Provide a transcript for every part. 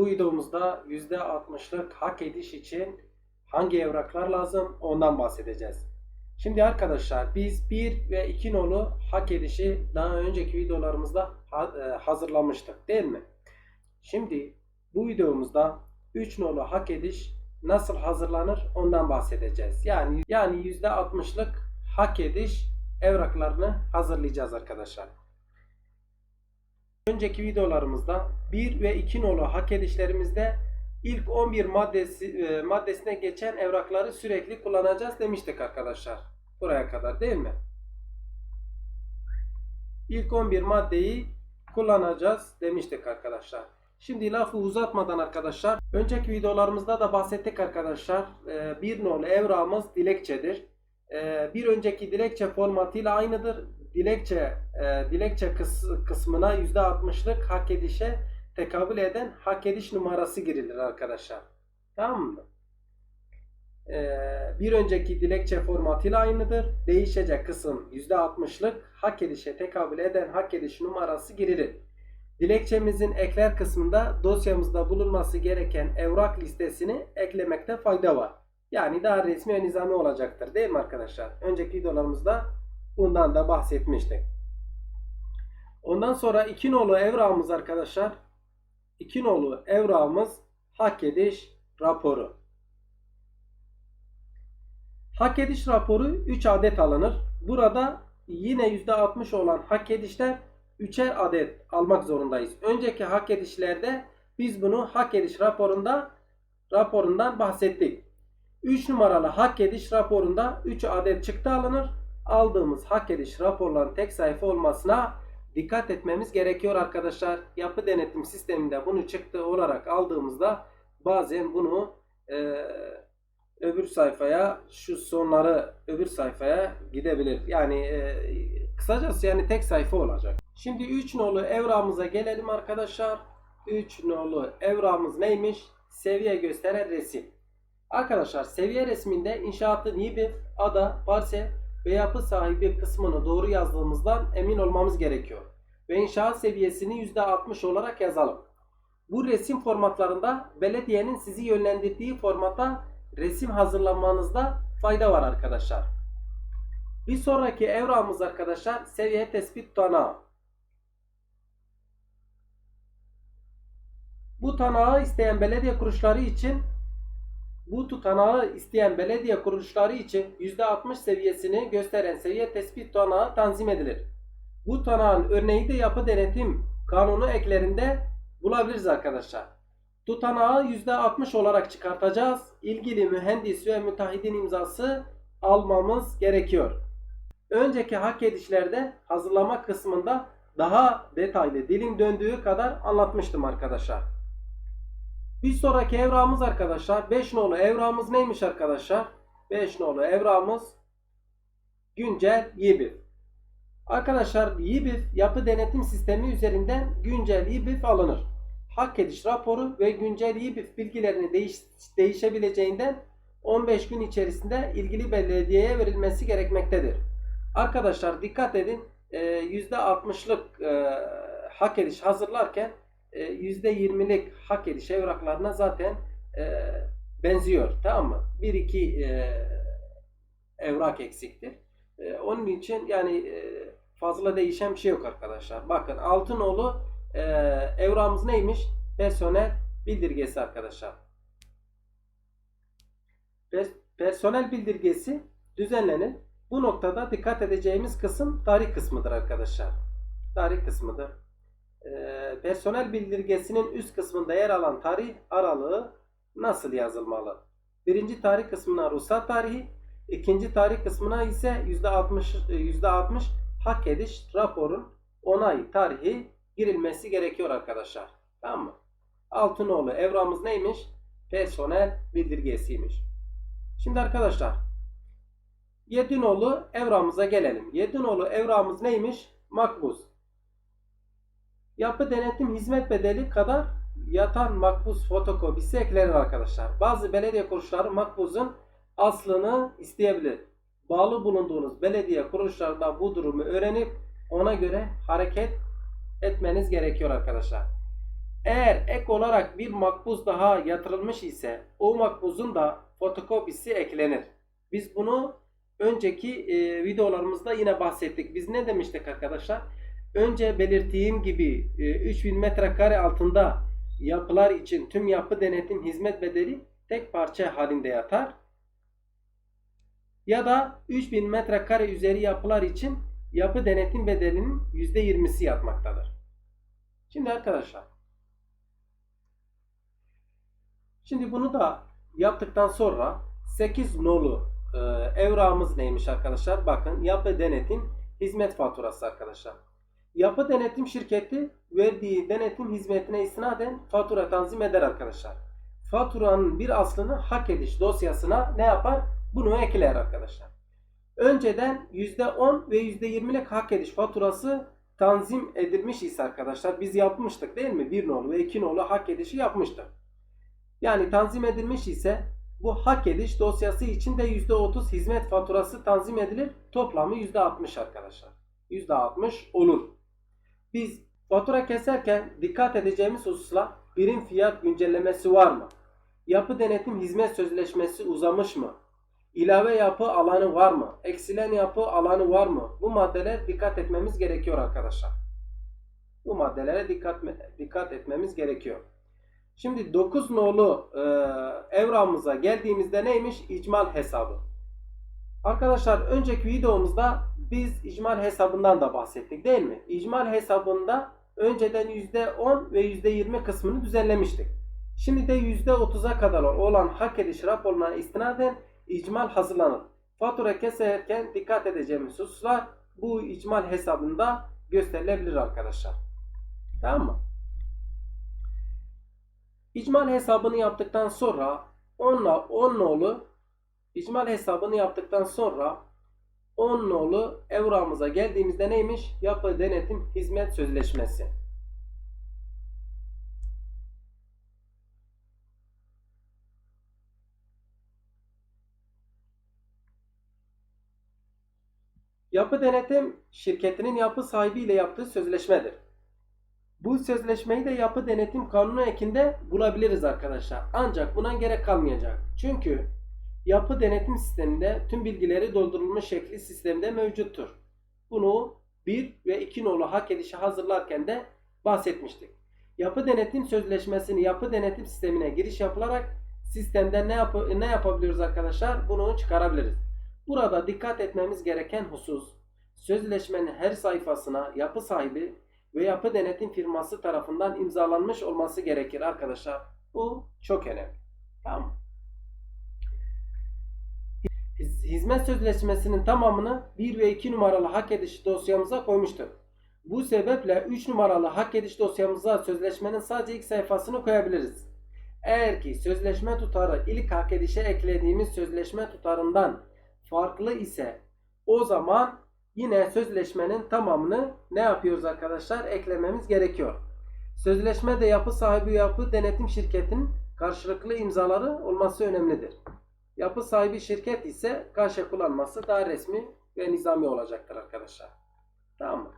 Bu videomuzda %60'lık hak ediş için hangi evraklar lazım ondan bahsedeceğiz. Şimdi arkadaşlar biz 1 ve 2 nolu hak edişi daha önceki videolarımızda e, hazırlamıştık değil mi? Şimdi bu videomuzda 3 nolu hak ediş nasıl hazırlanır ondan bahsedeceğiz. Yani yani %60'lık hak ediş evraklarını hazırlayacağız arkadaşlar. Önceki videolarımızda 1 ve 2 nolu hak edişlerimizde ilk 11 maddesi e, maddesine geçen evrakları sürekli kullanacağız demiştik arkadaşlar. Buraya kadar değil mi? İlk 11 maddeyi kullanacağız demiştik arkadaşlar. Şimdi lafı uzatmadan arkadaşlar, önceki videolarımızda da bahsettik arkadaşlar. Ee, Bir nolu evrağımız dilekçedir. Ee, Bir önceki dilekçe formatıyla aynıdır. Dilekçe e, dilekçe kıs- kısmına %60'lık hak edişe tekabül eden hak ediş numarası girilir arkadaşlar. Tamam mı? Ee, bir önceki dilekçe formatıyla aynıdır. Değişecek kısım %60'lık hak edişe tekabül eden hak ediş numarası girilir. Dilekçemizin ekler kısmında dosyamızda bulunması gereken evrak listesini eklemekte fayda var. Yani daha resmi ve nizami olacaktır değil mi arkadaşlar? Önceki videolarımızda bundan da bahsetmiştik. Ondan sonra iki nolu evrağımız arkadaşlar. İki nolu evrağımız hak ediş raporu. Hak ediş raporu 3 adet alınır. Burada yine %60 olan hak edişler 3'er adet almak zorundayız. Önceki hak edişlerde biz bunu hak ediş raporunda raporundan bahsettik. 3 numaralı hak ediş raporunda 3 adet çıktı alınır. Aldığımız hak ediş raporların tek sayfa olmasına dikkat etmemiz gerekiyor arkadaşlar. Yapı denetim sisteminde bunu çıktı olarak aldığımızda bazen bunu eee öbür sayfaya şu sonları öbür sayfaya gidebilir. Yani e, kısacası yani tek sayfa olacak. Şimdi 3 nolu evrağımıza gelelim arkadaşlar. 3 nolu evrağımız neymiş? Seviye gösteren resim. Arkadaşlar seviye resminde inşaatın bir ada, parsel ve yapı sahibi kısmını doğru yazdığımızdan emin olmamız gerekiyor. Ve inşaat seviyesini %60 olarak yazalım. Bu resim formatlarında belediyenin sizi yönlendirdiği formata resim hazırlamanızda fayda var arkadaşlar. Bir sonraki evrağımız arkadaşlar seviye tespit tutanağı. Bu tutanağı isteyen belediye kuruluşları için bu tutanağı isteyen belediye kuruluşları için %60 seviyesini gösteren seviye tespit tutanağı tanzim edilir. Bu tutanağın örneği de yapı denetim kanunu eklerinde bulabiliriz arkadaşlar. Tutanağı %60 olarak çıkartacağız. İlgili mühendis ve müteahhidin imzası almamız gerekiyor. Önceki hak edişlerde hazırlama kısmında daha detaylı dilin döndüğü kadar anlatmıştım arkadaşlar. Bir sonraki evrağımız arkadaşlar 5 nolu evrağımız neymiş arkadaşlar? 5 nolu evrağımız güncel YİBİF. Arkadaşlar YİBİF yapı denetim sistemi üzerinden güncel YİBİF alınır hak ediş raporu ve güncel İBİF bilgilerini değiş, değişebileceğinden 15 gün içerisinde ilgili belediyeye verilmesi gerekmektedir. Arkadaşlar dikkat edin e, %60'lık e, hak ediş hazırlarken %20'lik hak ediş evraklarına zaten e, benziyor. Tamam mı? 1-2 e, evrak eksiktir. E, onun için yani e, fazla değişen bir şey yok arkadaşlar. Bakın Altınoğlu e, evrağımız neymiş? Personel bildirgesi arkadaşlar. Pers- Personel bildirgesi düzenlenir. Bu noktada dikkat edeceğimiz kısım tarih kısmıdır arkadaşlar. Tarih kısmıdır. E, personel bildirgesinin üst kısmında yer alan tarih aralığı nasıl yazılmalı? Birinci tarih kısmına ruhsat tarihi, ikinci tarih kısmına ise %60, %60 hak ediş raporun onay tarihi girilmesi gerekiyor arkadaşlar. Tamam mı? Altınoğlu evramız neymiş? Personel bildirgesiymiş. Şimdi arkadaşlar Yedinoğlu evramıza gelelim. Yedinoğlu evramız neymiş? Makbuz. Yapı denetim hizmet bedeli kadar yatan makbuz fotokopisi eklenir arkadaşlar. Bazı belediye kuruluşları makbuzun aslını isteyebilir. Bağlı bulunduğunuz belediye kuruluşlarında bu durumu öğrenip ona göre hareket etmeniz gerekiyor arkadaşlar. Eğer ek olarak bir makbuz daha yatırılmış ise o makbuzun da fotokopisi eklenir. Biz bunu önceki e, videolarımızda yine bahsettik. Biz ne demiştik arkadaşlar? Önce belirttiğim gibi e, 3000 metrekare altında yapılar için tüm yapı denetim hizmet bedeli tek parça halinde yatar. Ya da 3000 metrekare üzeri yapılar için yapı denetim bedelinin %20'si yatmaktadır. Şimdi arkadaşlar Şimdi bunu da yaptıktan sonra 8 nolu e, neymiş arkadaşlar? Bakın yapı denetim hizmet faturası arkadaşlar. Yapı denetim şirketi verdiği denetim hizmetine istinaden fatura tanzim eder arkadaşlar. Faturanın bir aslını hak ediş dosyasına ne yapar? Bunu ekler arkadaşlar. Önceden %10 ve %20'lik hak ediş faturası tanzim edilmiş ise arkadaşlar biz yapmıştık değil mi? 1 nolu ve 2 nolu hak edişi yapmıştık. Yani tanzim edilmiş ise bu hak ediş dosyası için de %30 hizmet faturası tanzim edilir. Toplamı %60 arkadaşlar. %60 olur. Biz fatura keserken dikkat edeceğimiz hususlar birim fiyat güncellemesi var mı? Yapı denetim hizmet sözleşmesi uzamış mı? İlave yapı alanı var mı? Eksilen yapı alanı var mı? Bu maddelere dikkat etmemiz gerekiyor arkadaşlar. Bu maddelere dikkat dikkat etmemiz gerekiyor. Şimdi 9 nolu e, evramıza geldiğimizde neymiş? İcmal hesabı. Arkadaşlar önceki videomuzda biz icmal hesabından da bahsettik değil mi? İcmal hesabında önceden %10 ve %20 kısmını düzenlemiştik. Şimdi de %30'a kadar olan hak ediş raporuna istinaden icmal hazırlanır. Fatura keserken dikkat edeceğimiz hususlar bu icmal hesabında gösterilebilir arkadaşlar. Tamam mı? İcmal hesabını yaptıktan sonra 10 10 nolu icmal hesabını yaptıktan sonra 10 nolu evramıza geldiğimizde neymiş? Yapı denetim hizmet sözleşmesi. Yapı denetim şirketinin yapı sahibi ile yaptığı sözleşmedir. Bu sözleşmeyi de yapı denetim kanunu ekinde bulabiliriz arkadaşlar. Ancak buna gerek kalmayacak. Çünkü yapı denetim sisteminde tüm bilgileri doldurulmuş şekli sistemde mevcuttur. Bunu 1 ve 2 nolu hak edişi hazırlarken de bahsetmiştik. Yapı denetim sözleşmesini yapı denetim sistemine giriş yapılarak sistemden ne, yap ne yapabiliyoruz arkadaşlar? Bunu çıkarabiliriz. Burada dikkat etmemiz gereken husus sözleşmenin her sayfasına yapı sahibi ve yapı denetim firması tarafından imzalanmış olması gerekir arkadaşlar. Bu çok önemli. Tamam Hizmet sözleşmesinin tamamını 1 ve 2 numaralı hak ediş dosyamıza koymuştur. Bu sebeple 3 numaralı hak ediş dosyamıza sözleşmenin sadece ilk sayfasını koyabiliriz. Eğer ki sözleşme tutarı ilk hak edişe eklediğimiz sözleşme tutarından farklı ise o zaman yine sözleşmenin tamamını ne yapıyoruz arkadaşlar? Eklememiz gerekiyor. Sözleşme de yapı sahibi yapı denetim şirketinin karşılıklı imzaları olması önemlidir. Yapı sahibi şirket ise karşı kullanması daha resmi ve nizami olacaktır arkadaşlar. Tamam mı?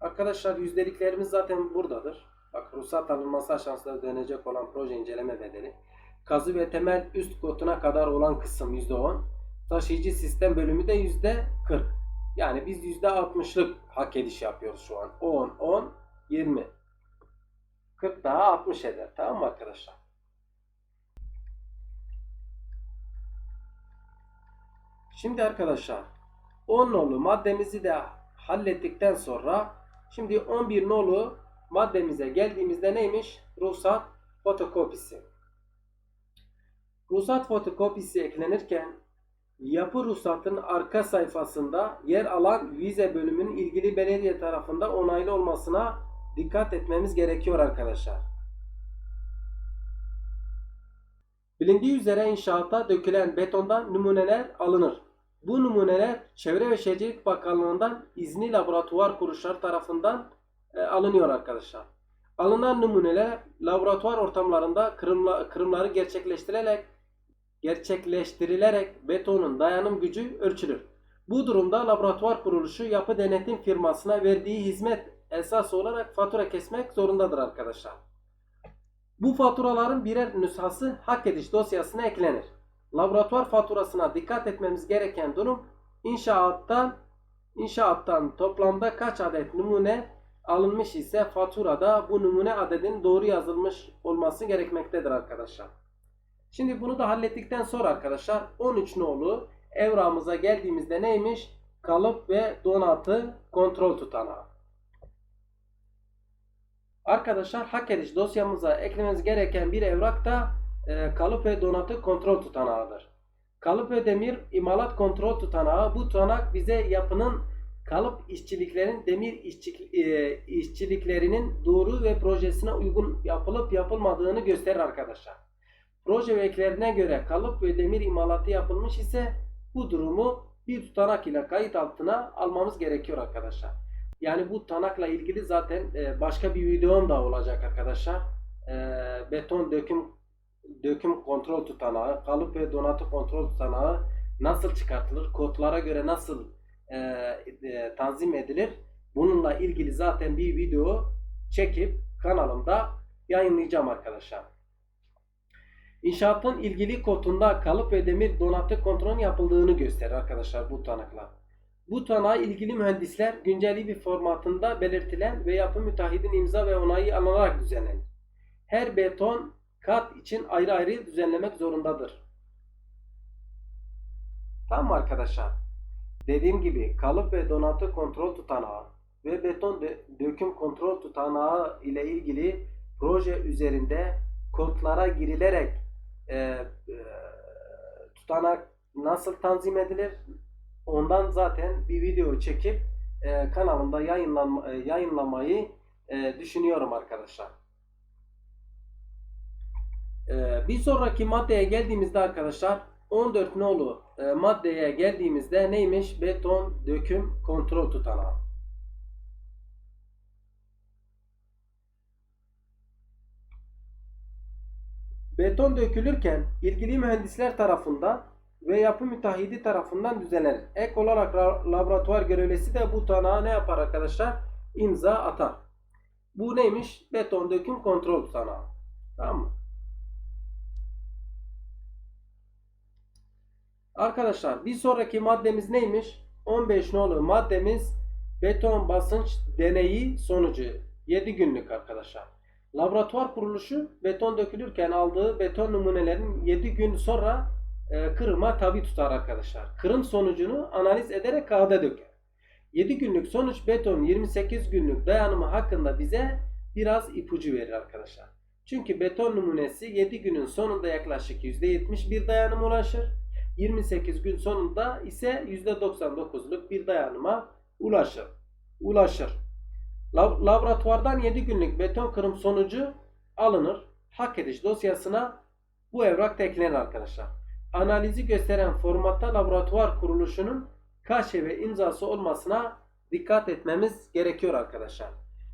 Arkadaşlar yüzdeliklerimiz zaten buradadır. Bak ruhsat alınması aşamasında ödenecek olan proje inceleme bedeli. Kazı ve temel üst kotuna kadar olan kısım %10. Taşıyıcı sistem bölümü de %40. Yani biz %60'lık hak ediş yapıyoruz şu an. 10, 10, 20. 40 daha 60 eder. Tamam mı arkadaşlar? Şimdi arkadaşlar 10 nolu maddemizi de hallettikten sonra şimdi 11 nolu maddemize geldiğimizde neymiş? Ruhsat fotokopisi. Ruhsat fotokopisi eklenirken yapı ruhsatın arka sayfasında yer alan vize bölümünün ilgili belediye tarafından onaylı olmasına dikkat etmemiz gerekiyor arkadaşlar. Bilindiği üzere inşaata dökülen betondan numuneler alınır. Bu numuneler Çevre ve Şehircilik Bakanlığı'ndan izni laboratuvar kuruluşları tarafından e, alınıyor arkadaşlar. Alınan numuneler laboratuvar ortamlarında kırımla, kırımları gerçekleştirerek gerçekleştirilerek betonun dayanım gücü ölçülür. Bu durumda laboratuvar kuruluşu yapı denetim firmasına verdiği hizmet esas olarak fatura kesmek zorundadır arkadaşlar. Bu faturaların birer nüshası hak ediş dosyasına eklenir. Laboratuvar faturasına dikkat etmemiz gereken durum inşaattan inşaattan toplamda kaç adet numune alınmış ise faturada bu numune adedin doğru yazılmış olması gerekmektedir arkadaşlar. Şimdi bunu da hallettikten sonra arkadaşlar 13 nolu evrağımıza geldiğimizde neymiş? Kalıp ve donatı kontrol tutanağı. Arkadaşlar hak ediş dosyamıza eklememiz gereken bir evrak da e, kalıp ve donatı kontrol tutanağıdır. Kalıp ve demir imalat kontrol tutanağı bu tutanak bize yapının kalıp işçiliklerin demir işçi- e, işçiliklerinin doğru ve projesine uygun yapılıp yapılmadığını gösterir arkadaşlar. Proje ve eklerine göre kalıp ve demir imalatı yapılmış ise bu durumu bir tutanak ile kayıt altına almamız gerekiyor arkadaşlar. Yani bu tutanakla ilgili zaten e, başka bir videom da olacak arkadaşlar. E, beton döküm döküm kontrol tutanağı, kalıp ve donatı kontrol tutanağı nasıl çıkartılır, kodlara göre nasıl e, e, tanzim edilir? Bununla ilgili zaten bir video çekip kanalımda yayınlayacağım arkadaşlar. İnşaatın ilgili kodunda kalıp ve demir donatı kontrolün yapıldığını gösterir arkadaşlar bu tutanaklar. Bu tutanağı ilgili mühendisler günceli bir formatında belirtilen ve yapı müteahhidin imza ve onayı alınarak düzenlenir. Her beton kat için ayrı ayrı düzenlemek zorundadır. Tamam arkadaşlar? Dediğim gibi kalıp ve donatı kontrol tutanağı ve beton dö- döküm kontrol tutanağı ile ilgili proje üzerinde kodlara girilerek e, e, tutanak nasıl tanzim edilir? Ondan zaten bir video çekip e, kanalımda yayınlanma, e, yayınlamayı e, düşünüyorum arkadaşlar. E, bir sonraki maddeye geldiğimizde arkadaşlar 14 nolu e, maddeye geldiğimizde neymiş? Beton döküm kontrol tutanağı. Beton dökülürken ilgili mühendisler tarafından ve yapı müteahhidi tarafından düzenlenir. Ek olarak ra- laboratuvar görevlisi de bu tutanağa ne yapar arkadaşlar? İmza atar. Bu neymiş? Beton döküm kontrol tutanağı. Tamam mı? Arkadaşlar bir sonraki maddemiz neymiş? 15 nolu maddemiz beton basınç deneyi sonucu 7 günlük arkadaşlar. Laboratuvar kuruluşu beton dökülürken aldığı beton numunelerin 7 gün sonra e, kırıma tabi tutar arkadaşlar. Kırım sonucunu analiz ederek kağıda döker. 7 günlük sonuç beton 28 günlük dayanımı hakkında bize biraz ipucu verir arkadaşlar. Çünkü beton numunesi 7 günün sonunda yaklaşık %70 bir dayanıma ulaşır. 28 gün sonunda ise %99'luk bir dayanıma ulaşır. Ulaşır. Lab- Laboratuvardan 7 günlük beton kırım sonucu alınır. Hak ediş dosyasına bu evrak da eklenir arkadaşlar. Analizi gösteren formatta laboratuvar kuruluşunun kaşe ve imzası olmasına dikkat etmemiz gerekiyor arkadaşlar.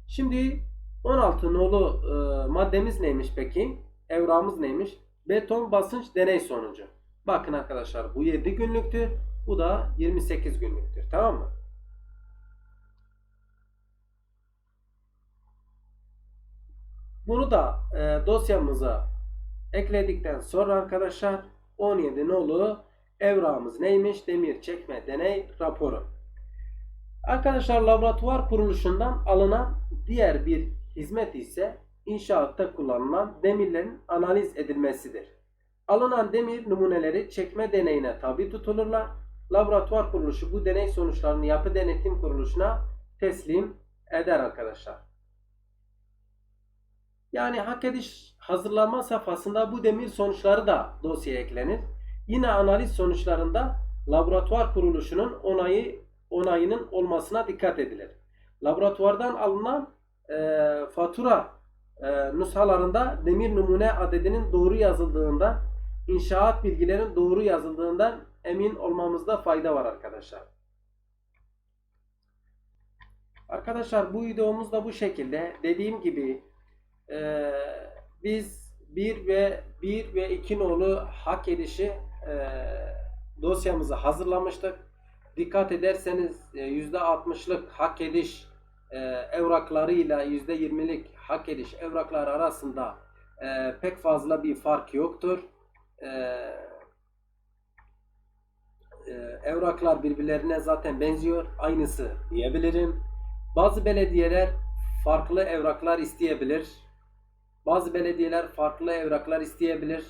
Şimdi 16 nolu e, maddemiz neymiş peki? Evrağımız neymiş? Beton basınç deney sonucu. Bakın arkadaşlar bu 7 günlüktür. Bu da 28 günlüktür. Tamam mı? Bunu da e, dosyamıza ekledikten sonra arkadaşlar 17 nolu evrağımız neymiş? Demir çekme deney raporu. Arkadaşlar laboratuvar kuruluşundan alınan diğer bir hizmet ise inşaatta kullanılan demirlerin analiz edilmesidir. Alınan demir numuneleri çekme deneyine tabi tutulurlar. Laboratuvar kuruluşu bu deney sonuçlarını yapı denetim kuruluşuna teslim eder arkadaşlar. Yani hak ediş hazırlama safhasında bu demir sonuçları da dosyaya eklenir. Yine analiz sonuçlarında laboratuvar kuruluşunun onayı onayının olmasına dikkat edilir. Laboratuvardan alınan e, fatura e, nüshalarında demir numune adedinin doğru yazıldığından, inşaat bilgilerin doğru yazıldığından emin olmamızda fayda var arkadaşlar. Arkadaşlar bu videomuz da bu şekilde. Dediğim gibi e, biz 1 ve 1 ve 2 nolu hak edişi e, dosyamızı hazırlamıştık. Dikkat ederseniz e, %60'lık hak ediş e, evraklarıyla %20'lik hak ediş evrakları arasında e, pek fazla bir fark yoktur. E, e, evraklar birbirlerine zaten benziyor. Aynısı diyebilirim. Bazı belediyeler farklı evraklar isteyebilir. Bazı belediyeler farklı evraklar isteyebilir.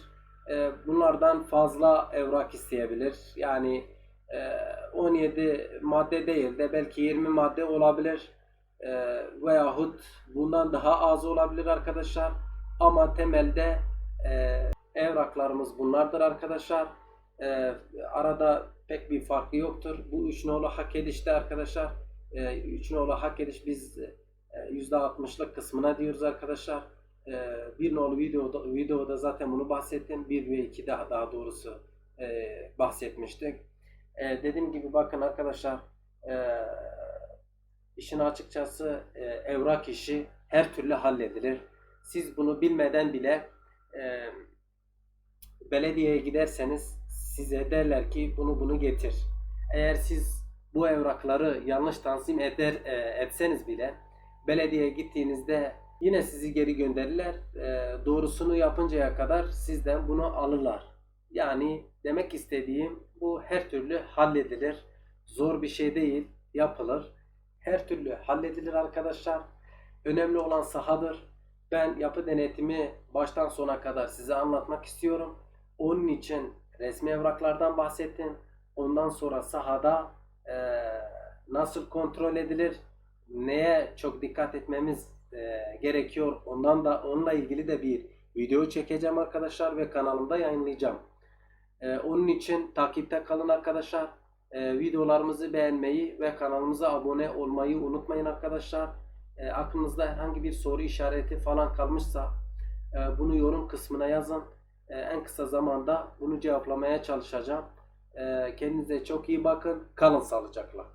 E, bunlardan fazla evrak isteyebilir. Yani e, 17 madde değil de belki 20 madde olabilir. E, veyahut bundan daha az olabilir arkadaşlar. Ama temelde e, evraklarımız bunlardır arkadaşlar. E, arada pek bir farkı yoktur. Bu üç nolu hak edişte arkadaşlar. E, üç nolu hak ediş biz e, %60'lık kısmına diyoruz arkadaşlar. E, bir nolu videoda, videoda zaten bunu bahsettim. 1 ve 2 daha, daha doğrusu e, bahsetmiştik. E, dediğim gibi bakın arkadaşlar e, işin açıkçası e, evrak işi her türlü halledilir. Siz bunu bilmeden bile e, belediyeye giderseniz size derler ki bunu bunu getir. Eğer siz bu evrakları yanlış tanzim eder e, etseniz bile belediyeye gittiğinizde yine sizi geri gönderirler. E, doğrusunu yapıncaya kadar sizden bunu alırlar. Yani demek istediğim bu her türlü halledilir. Zor bir şey değil, yapılır. Her türlü halledilir arkadaşlar. Önemli olan sahadır. Ben yapı denetimi baştan sona kadar size anlatmak istiyorum. Onun için resmi evraklardan bahsettim. Ondan sonra sahada eee, nasıl kontrol edilir, neye çok dikkat etmemiz eee, gerekiyor. Ondan da onunla ilgili de bir video çekeceğim arkadaşlar ve kanalımda yayınlayacağım. Eee, onun için takipte kalın arkadaşlar. Eee, videolarımızı beğenmeyi ve kanalımıza abone olmayı unutmayın arkadaşlar. Eee, aklınızda herhangi bir soru işareti falan kalmışsa eee, bunu yorum kısmına yazın. Eee, en kısa zamanda bunu cevaplamaya çalışacağım. Eee, kendinize çok iyi bakın. Kalın sağlıcakla.